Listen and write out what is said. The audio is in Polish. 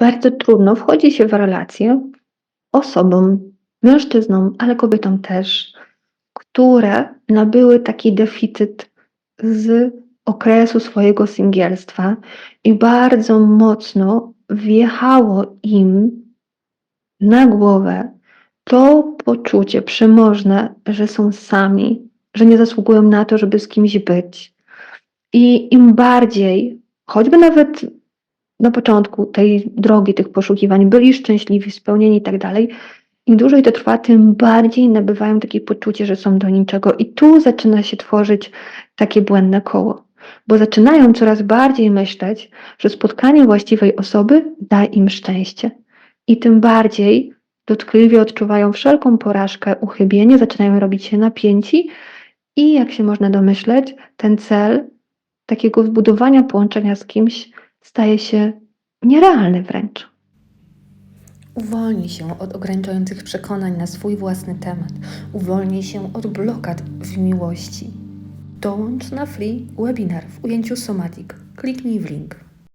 bardzo trudno wchodzi się w relacje osobom, mężczyznom, ale kobietom też, które nabyły taki deficyt z okresu swojego singielstwa i bardzo mocno wjechało im na głowę to poczucie przemożne, że są sami, że nie zasługują na to, żeby z kimś być. I im bardziej, choćby nawet na początku tej drogi, tych poszukiwań, byli szczęśliwi, spełnieni i tak dalej, im dłużej to trwa, tym bardziej nabywają takie poczucie, że są do niczego. I tu zaczyna się tworzyć takie błędne koło, bo zaczynają coraz bardziej myśleć, że spotkanie właściwej osoby da im szczęście. I tym bardziej dotkliwie odczuwają wszelką porażkę, uchybienie, zaczynają robić się napięci i jak się można domyśleć, ten cel takiego zbudowania połączenia z kimś staje się nierealny wręcz. Uwolnij się od ograniczających przekonań na swój własny temat. Uwolnij się od blokad w miłości. Dołącz na free webinar w ujęciu Somatic. Kliknij w link.